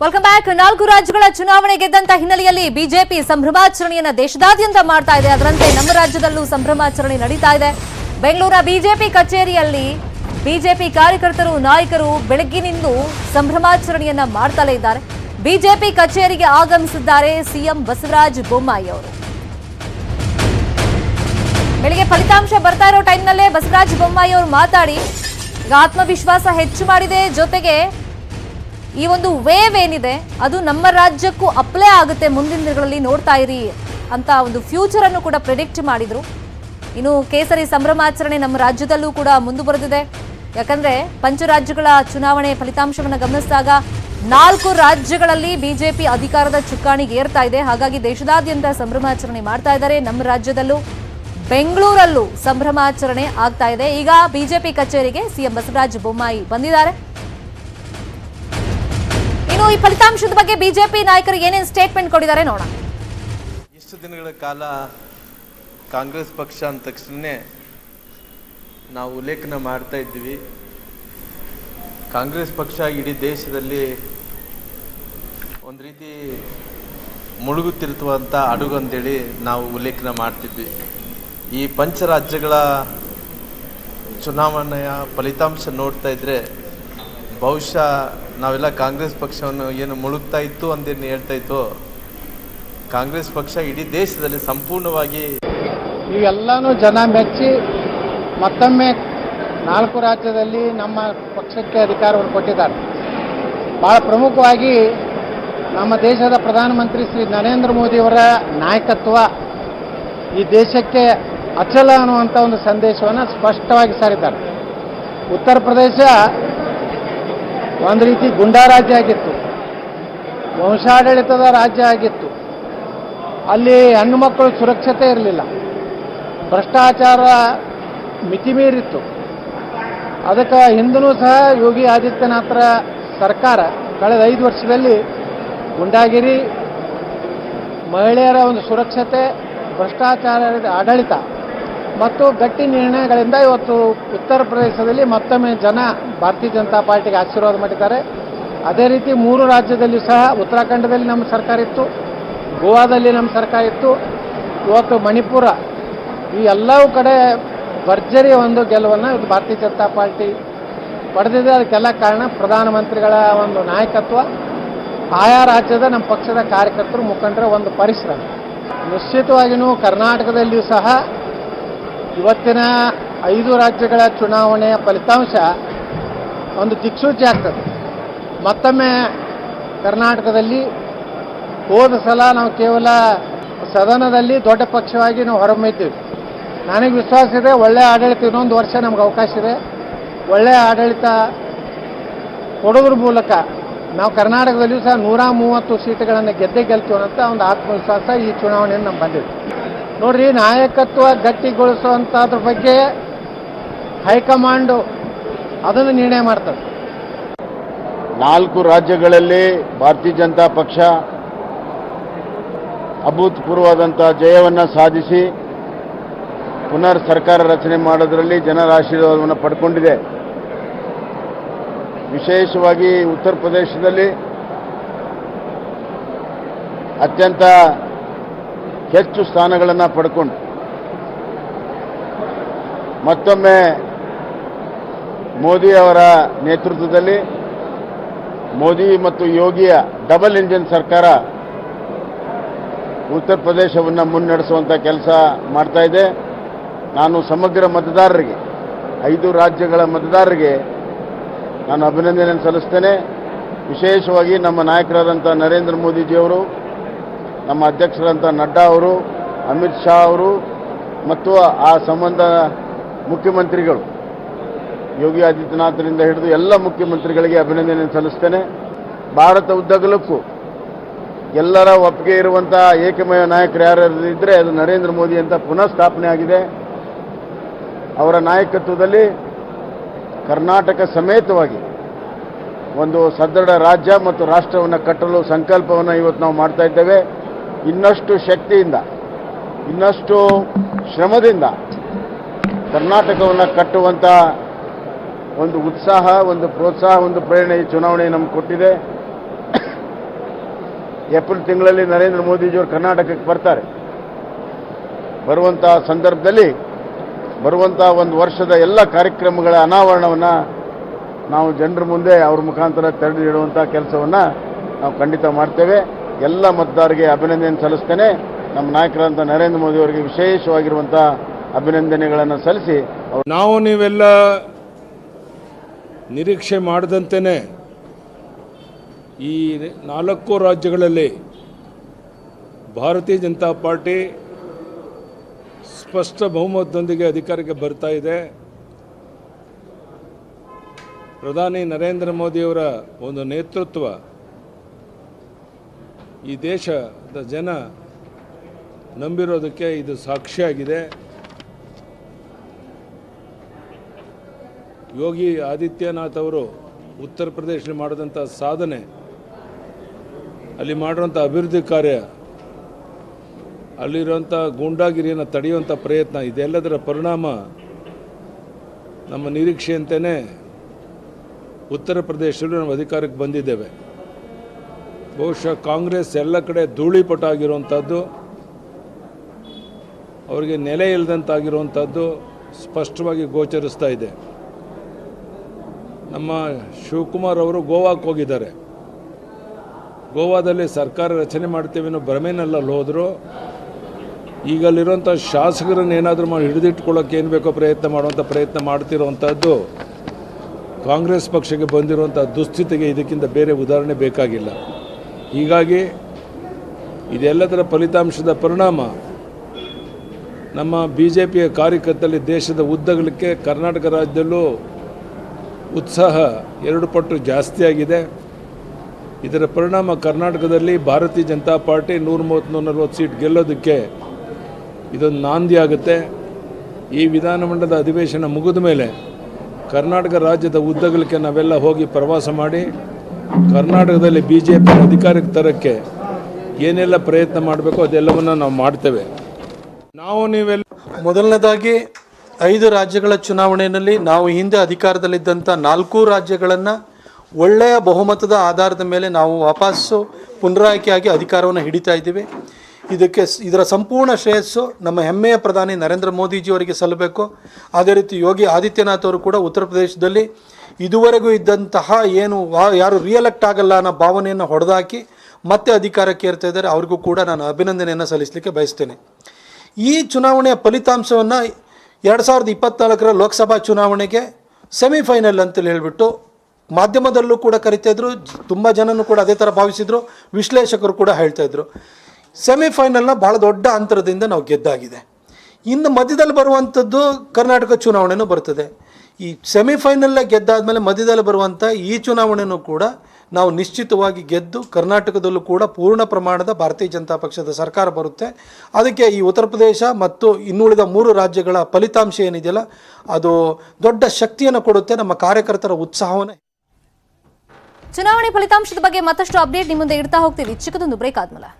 Welcome back ನಾಲ್ಕು ರಾಜ್ಯಗಳ ಚುನಾವಣೆ ಗೆದ್ದಂತ ಹಿನ್ನೆಲೆಯಲ್ಲಿ ಬಿಜೆಪಿ ಸಂಭ್ರಮಾಚರಣೆಯನ್ನು ದೇಶದಾದ್ಯಂತ ಮಾಡ್ತಾ ಇದೆ. ಅದರಂತೆ ನಮ್ಮ ರಾಜ್ಯದಲ್ಲೂ ಸಂಭ್ರಮಾಚರಣೆ ನಡೀತಾ ಇದೆ. ಬೆಂಗಳೂರ ಬಿಜೆಪಿ ಕಚೇರಿಯಲ್ಲಿ ಬಿಜೆಪಿ ಕಾರ್ಯಕರ್ತರು, ನಾಯಕರು ಬೆಳಗ್ಗಿನಿಂದ ಸಂಭ್ರಮಾಚರಣೆಯನ್ನ ಮಾಡ್ತಲೇ ಇದ್ದಾರೆ. ಬಿಜೆಪಿ ಕಚೇರಿಗೆ ಆಗಮಿಸಿದ್ದಾರೆ ಸಿಎಂ ಬಸವರಾಜ ಬೊಮ್ಮಾಯಿ ಅವರು. ಬೆಳಿಗ್ಗೆ ಫಲಿತಾಂಶ ಬರ್ತಾ ಇರೋ ಟೈಮ್ನಲ್ಲೇ ಬಸವರಾಜ ಬೊಮ್ಮಾಯಿ ಅವರು ಮಾತಾಡಿ ಆತ್ಮವಿಶ್ವಾಸ ಹೆಚ್ಚು ಮಾಡಿದೆ. ಜೊತೆಗೆ ಈ ಒಂದು ವೇವ್ ಏನಿದೆ, ಅದು ನಮ್ಮ ರಾಜ್ಯಕ್ಕೂ ಅಪ್ಲೈ ಆಗುತ್ತೆ ಮುಂದಿನ ದಿನಗಳಲ್ಲಿ ನೋಡ್ತಾ ಇರಿ ಅಂತ ಒಂದು ಫ್ಯೂಚರ್ ಅನ್ನು ಕೂಡ ಪ್ರಿಡಿಕ್ಟ್ ಮಾಡಿದ್ರು. ಇನ್ನು ಕೇಸರಿ ಸಂಭ್ರಮಾಚರಣೆ ನಮ್ಮ ರಾಜ್ಯದಲ್ಲೂ ಕೂಡ ಮುಂದುವರೆದಿದೆ ಯಾಕಂದ್ರೆ ಪಂಚರಾಜ್ಯಗಳ ಚುನಾವಣೆ ಫಲಿತಾಂಶವನ್ನು ಗಮನಿಸಿದಾಗ ನಾಲ್ಕು ರಾಜ್ಯಗಳಲ್ಲಿ ಬಿಜೆಪಿ ಅಧಿಕಾರದ ಚುಕ್ಕಾಣಿಗೆ ಏರ್ತಾ ಇದೆ. ಹಾಗಾಗಿ ದೇಶದಾದ್ಯಂತ ಸಂಭ್ರಮಾಚರಣೆ ಮಾಡ್ತಾ ಇದ್ದಾರೆ. ನಮ್ಮ ರಾಜ್ಯದಲ್ಲೂ ಬೆಂಗಳೂರಲ್ಲೂ ಸಂಭ್ರಮಾಚರಣೆ ಆಗ್ತಾ ಇದೆ. ಈಗ ಬಿಜೆಪಿ ಕಚೇರಿಗೆ ಸಿಎಂ ಬಸವರಾಜ ಬೊಮ್ಮಾಯಿ ಬಂದಿದ್ದಾರೆ. ಇನ್ನು ಈ ಫಲಿತಾಂಶದ ಬಗ್ಗೆ ಬಿಜೆಪಿ ನಾಯಕರು ಏನೇನು ಸ್ಟೇಟ್ಮೆಂಟ್ ಕೊಟ್ಟಿದ್ದಾರೆ ನೋಡೋಣ. ಇಷ್ಟು ದಿನಗಳ ಕಾಲ ಕಾಂಗ್ರೆಸ್ ಪಕ್ಷ ಅಂದ ತಕ್ಷಣನೇ ನಾವು ಉಲ್ಲೇಖನ ಮಾಡ್ತಾ ಇದ್ದೀವಿ. ಕಾಂಗ್ರೆಸ್ ಪಕ್ಷ ಇಡೀ ದೇಶದಲ್ಲಿ ಒಂದು ರೀತಿ ಮುಳುಗುತ್ತಿರುವಂಥ ಅಡುಗು ಅಂತೇಳಿ ನಾವು ಉಲ್ಲೇಖನ ಮಾಡ್ತಿದ್ವಿ. ಈ ಪಂಚರಾಜ್ಯಗಳ ಚುನಾವಣೆಯ ಫಲಿತಾಂಶ ನೋಡ್ತಾ ಇದ್ರೆ ಬಹುಶಃ ನಾವೆಲ್ಲ ಕಾಂಗ್ರೆಸ್ ಪಕ್ಷವನ್ನು ಏನು ಮುಳುಗ್ತಾ ಇತ್ತು ಅಂತೇನು ಹೇಳ್ತಾ ಇತ್ತು? ಕಾಂಗ್ರೆಸ್ ಪಕ್ಷ ಇಡೀ ದೇಶದಲ್ಲಿ ಸಂಪೂರ್ಣವಾಗಿ ಇವೆಲ್ಲನೂ ಜನ ಮೆಚ್ಚಿ ಮತ್ತೊಮ್ಮೆ ನಾಲ್ಕು ರಾಜ್ಯದಲ್ಲಿ ನಮ್ಮ ಪಕ್ಷಕ್ಕೆ ಅಧಿಕಾರವನ್ನು ಕೊಟ್ಟಿದ್ದಾರೆ. ಭಾಳ ಪ್ರಮುಖವಾಗಿ ನಮ್ಮ ದೇಶದ ಪ್ರಧಾನಮಂತ್ರಿ ಶ್ರೀ ನರೇಂದ್ರ ಮೋದಿಯವರ ನಾಯಕತ್ವ ಈ ದೇಶಕ್ಕೆ ಅಚಲ ಅನ್ನುವಂಥ ಒಂದು ಸಂದೇಶವನ್ನು ಸ್ಪಷ್ಟವಾಗಿ ಸಾರಿದ್ದಾರೆ. ಉತ್ತರ ಪ್ರದೇಶ ಒಂದು ರೀತಿ ಗುಂಡಾ ರಾಜ್ಯ ಆಗಿತ್ತು. ವಂಶಾಡಳಿತದ ರಾಜ್ಯ ಆಗಿತ್ತು. ಅಲ್ಲಿ ಹೆಣ್ಣು ಮಕ್ಕಳು ಸುರಕ್ಷತೆ ಇರಲಿಲ್ಲ. ಭ್ರಷ್ಟಾಚಾರ ಮಿತಿಮೀರಿತ್ತು. ಅದಕ್ಕೆ ಹಿಂದೂ ಸಹ ಯೋಗಿ ಆದಿತ್ಯನಾಥರ ಸರ್ಕಾರ ಕಳೆದ ಐದು ವರ್ಷದಲ್ಲಿ ಗುಂಡಾಗಿರಿ, ಮಹಿಳೆಯರ ಒಂದು ಸುರಕ್ಷತೆ, ಭ್ರಷ್ಟಾಚಾರ ಆಡಳಿತ ಮತ್ತು ಗಟ್ಟಿ ನಿರ್ಣಯಗಳಿಂದ ಇವತ್ತು ಉತ್ತರ ಪ್ರದೇಶದಲ್ಲಿ ಮತ್ತೊಮ್ಮೆ ಜನ ಭಾರತೀಯ ಜನತಾ ಪಾರ್ಟಿಗೆ ಆಶೀರ್ವಾದ ಮಾಡಿದ್ದಾರೆ. ಅದೇ ರೀತಿ ಮೂರು ರಾಜ್ಯದಲ್ಲಿಯೂ ಸಹ ಉತ್ತರಾಖಂಡದಲ್ಲಿ ನಮ್ಮ ಸರ್ಕಾರ ಇತ್ತು, ಗೋವಾದಲ್ಲಿ ನಮ್ಮ ಸರ್ಕಾರ ಇತ್ತು, ಇವತ್ತು ಮಣಿಪುರ ಈ ಎಲ್ಲವೂ ಕಡೆ ಭರ್ಜರಿ ಒಂದು ಗೆಲುವನ್ನು ಇವತ್ತು ಭಾರತೀಯ ಜನತಾ ಪಾರ್ಟಿ ಪಡೆದಿದೆ. ಅದಕ್ಕೆಲ್ಲ ಕಾರಣ ಪ್ರಧಾನಮಂತ್ರಿಗಳ ಒಂದು ನಾಯಕತ್ವ, ಆಯಾ ರಾಜ್ಯದ ನಮ್ಮ ಪಕ್ಷದ ಕಾರ್ಯಕರ್ತರು ಮುಖಂಡರ ಒಂದು ಪರಿಶ್ರಮ. ನಿಶ್ಚಿತವಾಗಿಯೂ ಕರ್ನಾಟಕದಲ್ಲಿಯೂ ಸಹ ಇವತ್ತಿನ ಐದು ರಾಜ್ಯಗಳ ಚುನಾವಣೆಯ ಫಲಿತಾಂಶ ಒಂದು ದಿಕ್ಸೂಚಿ ಆಗ್ತದೆ. ಮತ್ತೊಮ್ಮೆ ಕರ್ನಾಟಕದಲ್ಲಿ ಹೋದ ಸಲ ನಾವು ಕೇವಲ ಸದನದಲ್ಲಿ ದೊಡ್ಡ ಪಕ್ಷವಾಗಿ ನಾವು ಹೊರಹೊಮ್ಮಿದ್ದೀವಿ ನನಗೆ ವಿಶ್ವಾಸ ಇದೆ ಒಳ್ಳೆಯ ಆಡಳಿತ ಇನ್ನೊಂದು ವರ್ಷ ನಮ್ಗೆ ಅವಕಾಶ ಇದೆ. ಒಳ್ಳೆಯ ಆಡಳಿತ ಕೊಡೋದ್ರ ಮೂಲಕ ನಾವು ಕರ್ನಾಟಕದಲ್ಲಿಯೂ ಸಹ ನೂರ ಮೂವತ್ತು ಸೀಟುಗಳನ್ನು ಗೆದ್ದೇ ಗೆಲ್ತೀವಿ ಅಂತ ಒಂದು ಆತ್ಮವಿಶ್ವಾಸ ಈ ಚುನಾವಣೆಯನ್ನು ನಮ್ಗೆ ಬಂದಿದೆ. ನೋಡ್ರಿ, ನಾಯಕತ್ವ ಗಟ್ಟಿಗೊಳಿಸುವಂಥದ್ರ ಬಗ್ಗೆ ಹೈಕಮಾಂಡು ಅದನ್ನು ನಿರ್ಣಯ ಮಾಡ್ತದೆ. ನಾಲ್ಕು ರಾಜ್ಯಗಳಲ್ಲಿ ಭಾರತೀಯ ಜನತಾ ಪಕ್ಷ ಅಭೂತಪೂರ್ವವಾದಂಥ ಜಯವನ್ನು ಸಾಧಿಸಿ ಪುನರ್ ಸರ್ಕಾರ ರಚನೆ ಮಾಡೋದರಲ್ಲಿ ಜನರ ಆಶೀರ್ವಾದವನ್ನು ಪಡ್ಕೊಂಡಿದೆ. ವಿಶೇಷವಾಗಿ ಉತ್ತರ ಪ್ರದೇಶದಲ್ಲಿ ಅತ್ಯಂತ ಹೆಚ್ಚು ಸ್ಥಾನಗಳನ್ನು ಪಡ್ಕೊಂಡು ಮತ್ತೊಮ್ಮೆ ಮೋದಿ ಅವರ ನೇತೃತ್ವದಲ್ಲಿ ಮೋದಿ ಮತ್ತು ಯೋಗಿಯ ಡಬಲ್ ಇಂಜಿನ್ ಸರ್ಕಾರ ಉತ್ತರ ಪ್ರದೇಶವನ್ನು ಮುನ್ನಡೆಸುವಂಥ ಕೆಲಸ ಮಾಡ್ತಾ ಇದೆ. ನಾನು ಸಮಗ್ರ ಮತದಾರರಿಗೆ, ಐದು ರಾಜ್ಯಗಳ ಮತದಾರರಿಗೆ ನಾನು ಅಭಿನಂದನೆ ಸಲ್ಲಿಸ್ತೇನೆ. ವಿಶೇಷವಾಗಿ ನಮ್ಮ ನಾಯಕರಾದಂಥ ನರೇಂದ್ರ ಮೋದಿಜಿಯವರು ನಮ್ಮ ಅಧ್ಯಕ್ಷರಂಥ ನಡ್ಡಾ ಅವರು, ಅಮಿತ್ ಶಾ ಅವರು ಮತ್ತು ಆ ಸಂಬಂಧ ಮುಖ್ಯಮಂತ್ರಿಗಳು. ಯೋಗಿ ಆದಿತ್ಯನಾಥರಿಂದ ಹಿಡಿದು ಎಲ್ಲ ಮುಖ್ಯಮಂತ್ರಿಗಳಿಗೆ ಅಭಿನಂದನೆ ಸಲ್ಲಿಸ್ತೇನೆ. ಭಾರತ ಉದ್ದಗಲಕ್ಕೂ ಎಲ್ಲರ ಒಪ್ಪಿಗೆ ಇರುವಂಥ ಏಕಮಯ ನಾಯಕರು ಯಾರು ಇದ್ದರೆ ಅದು ನರೇಂದ್ರ ಮೋದಿ ಅಂತ ಪುನಃ ಸ್ಥಾಪನೆ ಆಗಿದೆ. ಅವರ ನಾಯಕತ್ವದಲ್ಲಿ ಕರ್ನಾಟಕ ಸಮೇತವಾಗಿ ಒಂದು ಸದೃಢ ರಾಜ್ಯ ಮತ್ತು ರಾಷ್ಟ್ರವನ್ನು ಕಟ್ಟಲು ಸಂಕಲ್ಪವನ್ನು ಇವತ್ತು ನಾವು ಮಾಡ್ತಾ ಇದ್ದೇವೆ. ಇನ್ನಷ್ಟು ಶಕ್ತಿಯಿಂದ, ಇನ್ನಷ್ಟು ಶ್ರಮದಿಂದ ಕರ್ನಾಟಕವನ್ನು ಕಟ್ಟುವಂಥ ಒಂದು ಉತ್ಸಾಹ, ಒಂದು ಪ್ರೋತ್ಸಾಹ, ಒಂದು ಪ್ರೇರಣೆ ಈ ಚುನಾವಣೆ ನಮ್ಗೆ ಕೊಟ್ಟಿದೆ. ಏಪ್ರಿಲ್ ತಿಂಗಳಲ್ಲಿ ನರೇಂದ್ರ ಮೋದಿಜಿಯವರು ಕರ್ನಾಟಕಕ್ಕೆ ಬರ್ತಾರೆ. ಬರುವಂಥ ಸಂದರ್ಭದಲ್ಲಿ ಬರುವಂಥ ಒಂದು ವರ್ಷದ ಎಲ್ಲ ಕಾರ್ಯಕ್ರಮಗಳ ಅನಾವರಣವನ್ನು ನಾವು ಜನರ ಮುಂದೆ ಅವ್ರ ಮುಖಾಂತರ ತೆರೆದಿಡುವಂಥ ಕೆಲಸವನ್ನು ನಾವು ಖಂಡಿತ ಮಾಡ್ತೇವೆ. ಎಲ್ಲ ಮತದಾರರಿಗೆ ಅಭಿನಂದನೆ ಸಲ್ಲಿಸ್ತೇನೆ. ನಮ್ಮ ನಾಯಕರಂತ ನರೇಂದ್ರ ಮೋದಿ ಅವರಿಗೆ ವಿಶೇಷವಾಗಿರುವಂಥ ಅಭಿನಂದನೆಗಳನ್ನು ಸಲ್ಲಿಸಿ ನಾವು ನೀವೆಲ್ಲ ನಿರೀಕ್ಷೆ ಮಾಡದಂತೆಯೇ ಈ ನಾಲ್ಕು ರಾಜ್ಯಗಳಲ್ಲಿ ಭಾರತೀಯ ಜನತಾ ಪಾರ್ಟಿ ಸ್ಪಷ್ಟ ಬಹುಮತದೊಂದಿಗೆ ಅಧಿಕಾರಕ್ಕೆ ಬರ್ತಾ ಇದೆ. ಪ್ರಧಾನಿ ನರೇಂದ್ರ ಮೋದಿಯವರ ಒಂದು ನೇತೃತ್ವ ಈ ದೇಶದ ಜನ ನಂಬಿರೋದಕ್ಕೆ ಇದು ಸಾಕ್ಷಿಯಾಗಿದೆ. ಯೋಗಿ ಆದಿತ್ಯನಾಥ್ ಅವರು ಉತ್ತರ ಪ್ರದೇಶದಲ್ಲಿ ಮಾಡಿದಂಥ ಸಾಧನೆ, ಅಲ್ಲಿ ಮಾಡಿರೋಂಥ ಅಭಿವೃದ್ಧಿ ಕಾರ್ಯ, ಅಲ್ಲಿರುವಂಥ ಗೂಂಡಾಗಿರಿಯನ್ನು ತಡೆಯುವಂಥ ಪ್ರಯತ್ನ, ಇದೆಲ್ಲದರ ಪರಿಣಾಮ ನಮ್ಮ ನಿರೀಕ್ಷೆಯಂತೆಯೇ ಉತ್ತರ ಪ್ರದೇಶದಲ್ಲಿ ನಾವು ಅಧಿಕಾರಕ್ಕೆ ಬಂದಿದ್ದೇವೆ. ಬಹುಶಃ ಕಾಂಗ್ರೆಸ್ ಎಲ್ಲ ಕಡೆ ಧೂಳಿಪಟ ಆಗಿರುವಂಥದ್ದು ಅವರಿಗೆ ನೆಲೆ ಇಲ್ಲದಂತಾಗಿರುವಂಥದ್ದು ಸ್ಪಷ್ಟವಾಗಿ ಗೋಚರಿಸ್ತಾ ಇದೆ. ನಮ್ಮ ಶಿವಕುಮಾರ್ ಅವರು ಗೋವಾಕ್ಕೆ ಹೋಗಿದ್ದಾರೆ. ಗೋವಾದಲ್ಲಿ ಸರ್ಕಾರ ರಚನೆ ಮಾಡ್ತೀವಿ ಅನ್ನೋ ಭ್ರಮೆನಲ್ಲಲ್ಲಿ ಹೋದರು ಈಗ ಅಲ್ಲಿರುವಂಥ ಶಾಸಕರನ್ನ ಏನಾದರೂ ಮಾಡಿ ಹಿಡಿದಿಟ್ಕೊಳ್ಳೋಕೆ ಏನು ಬೇಕೋ ಪ್ರಯತ್ನ ಮಾಡುವಂಥ ಪ್ರಯತ್ನ ಮಾಡ್ತಿರುವಂಥದ್ದು ಕಾಂಗ್ರೆಸ್ ಪಕ್ಷಕ್ಕೆ ಬಂದಿರುವಂಥ ದುಸ್ಥಿತಿಗೆ ಇದಕ್ಕಿಂತ ಬೇರೆ ಉದಾಹರಣೆ ಬೇಕಾಗಿಲ್ಲ. ಹೀಗಾಗಿ ಇದೆಲ್ಲದರ ಫಲಿತಾಂಶದ ಪರಿಣಾಮ ನಮ್ಮ ಬಿ ಜೆ ಪಿಯ ಕಾರ್ಯಕರ್ತರಲ್ಲಿ ದೇಶದ ಉದ್ದಗಲಕ್ಕೆ ಕರ್ನಾಟಕ ರಾಜ್ಯದಲ್ಲೂ ಉತ್ಸಾಹ ಎರಡು ಪಟ್ಟು ಜಾಸ್ತಿಯಾಗಿದೆ ಇದರ ಪರಿಣಾಮ ಕರ್ನಾಟಕದಲ್ಲಿ ಭಾರತೀಯ ಜನತಾ ಪಾರ್ಟಿ ನೂರ ಮೂವತ್ತು ನೂರ ನಲ್ವತ್ತು ಸೀಟ್ ಗೆಲ್ಲೋದಕ್ಕೆ ಇದೊಂದು ನಾಂದಿ ಆಗುತ್ತೆ. ಈ ವಿಧಾನಮಂಡಲದ ಅಧಿವೇಶನ ಮುಗಿದ ಮೇಲೆ ಕರ್ನಾಟಕ ರಾಜ್ಯದ ಉದ್ದಗಲಕ್ಕೆ ನಾವೆಲ್ಲ ಹೋಗಿ ಪ್ರವಾಸ ಮಾಡಿ ಕರ್ನಾಟಕದಲ್ಲಿ ಬಿ ಜೆ ಪಿ ಅಧಿಕಾರಕ್ಕೆ ತರೋಕ್ಕೆ ಏನೆಲ್ಲ ಪ್ರಯತ್ನ ಮಾಡಬೇಕು ಅದೆಲ್ಲವನ್ನು ನಾವು ಮಾಡ್ತೇವೆ. ನಾವು ನೀವೆಲ್ಲ ಮೊದಲನೇದಾಗಿ ಐದು ರಾಜ್ಯಗಳ ಚುನಾವಣೆಯಲ್ಲಿ ನಾವು ಹಿಂದೆ ಅಧಿಕಾರದಲ್ಲಿದ್ದಂಥ ನಾಲ್ಕು ರಾಜ್ಯಗಳನ್ನು ಒಳ್ಳೆಯ ಬಹುಮತದ ಆಧಾರದ ಮೇಲೆ ನಾವು ವಾಪಸ್ಸು ಪುನರಾಯ್ಕೆಯಾಗಿ ಅಧಿಕಾರವನ್ನು ಹಿಡಿತಾ ಇದ್ದೀವಿ. ಇದಕ್ಕೆ ಇದರ ಸಂಪೂರ್ಣ ಶ್ರೇಯಸ್ಸು ನಮ್ಮ ಹೆಮ್ಮೆಯ ಪ್ರಧಾನಿ ನರೇಂದ್ರ ಮೋದಿಜಿಯವರಿಗೆ ಸಲ್ಲಬೇಕು. ಅದೇ ರೀತಿ ಯೋಗಿ ಆದಿತ್ಯನಾಥ್ ಅವರು ಕೂಡ ಉತ್ತರ ಪ್ರದೇಶದಲ್ಲಿ ಇದುವರೆಗೂ ಇದ್ದಂತಹ ಏನು ಯಾರು ರಿಯಲೆಕ್ಟ್ ಆಗಲ್ಲ ಅನ್ನೋ ಭಾವನೆಯನ್ನು ಹೊಡೆದಾಕಿ ಮತ್ತೆ ಅಧಿಕಾರಕ್ಕೆ ಏರ್ತಾ ಇದ್ದಾರೆ. ಅವ್ರಿಗೂ ಕೂಡ ನಾನು ಅಭಿನಂದನೆಯನ್ನು ಸಲ್ಲಿಸಲಿಕ್ಕೆ ಬಯಸ್ತೇನೆ. ಈ ಚುನಾವಣೆಯ ಫಲಿತಾಂಶವನ್ನು ಎರಡು ಸಾವಿರದ ಇಪ್ಪತ್ನಾಲ್ಕರ ಲೋಕಸಭಾ ಚುನಾವಣೆಗೆ ಸೆಮಿಫೈನಲ್ ಅಂತೇಳಿ ಹೇಳಿಬಿಟ್ಟು ಮಾಧ್ಯಮದಲ್ಲೂ ಕೂಡ ಕರಿತಾಯಿದ್ರು ತುಂಬ ಜನನೂ ಕೂಡ ಅದೇ ಥರ ಭಾವಿಸಿದ್ರು. ವಿಶ್ಲೇಷಕರು ಕೂಡ ಹೇಳ್ತಾಯಿದ್ರು ಸೆಮಿಫೈನಲ್ನ ಭಾಳ ದೊಡ್ಡ ಅಂತರದಿಂದ ನಾವು ಗೆದ್ದಾಗಿದೆ. ಇನ್ನು ಮಧ್ಯದಲ್ಲಿ ಬರುವಂಥದ್ದು ಕರ್ನಾಟಕ ಚುನಾವಣೆನೂ ಬರ್ತದೆ. ಈ ಸೆಮಿಫೈನಲ್ಲೇ ಗೆದ್ದಾದ್ಮೇಲೆ ಮಧ್ಯದಲ್ಲಿ ಬರುವಂಥ ಈ ಚುನಾವಣೆನೂ ಕೂಡ ನಾವು ನಿಶ್ಚಿತವಾಗಿ ಗೆದ್ದು ಕರ್ನಾಟಕದಲ್ಲೂ ಕೂಡ ಪೂರ್ಣ ಪ್ರಮಾಣದ ಭಾರತೀಯ ಜನತಾ ಪಕ್ಷದ ಸರ್ಕಾರ ಬರುತ್ತೆ. ಅದಕ್ಕೆ ಈ ಉತ್ತರ ಪ್ರದೇಶ ಮತ್ತು ಇನ್ನುಳಿದ ಮೂರು ರಾಜ್ಯಗಳ ಫಲಿತಾಂಶ ಏನಿದೆಯಲ್ಲ, ಅದು ದೊಡ್ಡ ಶಕ್ತಿಯನ್ನು ಕೊಡುತ್ತೆ ನಮ್ಮ ಕಾರ್ಯಕರ್ತರ ಉತ್ಸಾಹವನ್ನು. ಚುನಾವಣೆ ಫಲಿತಾಂಶದ ಬಗ್ಗೆ ಮತ್ತಷ್ಟು ಅಪ್ಡೇಟ್ ನಿಮ್ಮ ಮುಂದೆ ಇಡ್ತಾ ಹೋಗ್ತೀವಿ. ಚಿಕ್ಕದೊಂದು ಬ್ರೇಕ್ ಆದ್ಮೇಲೆ.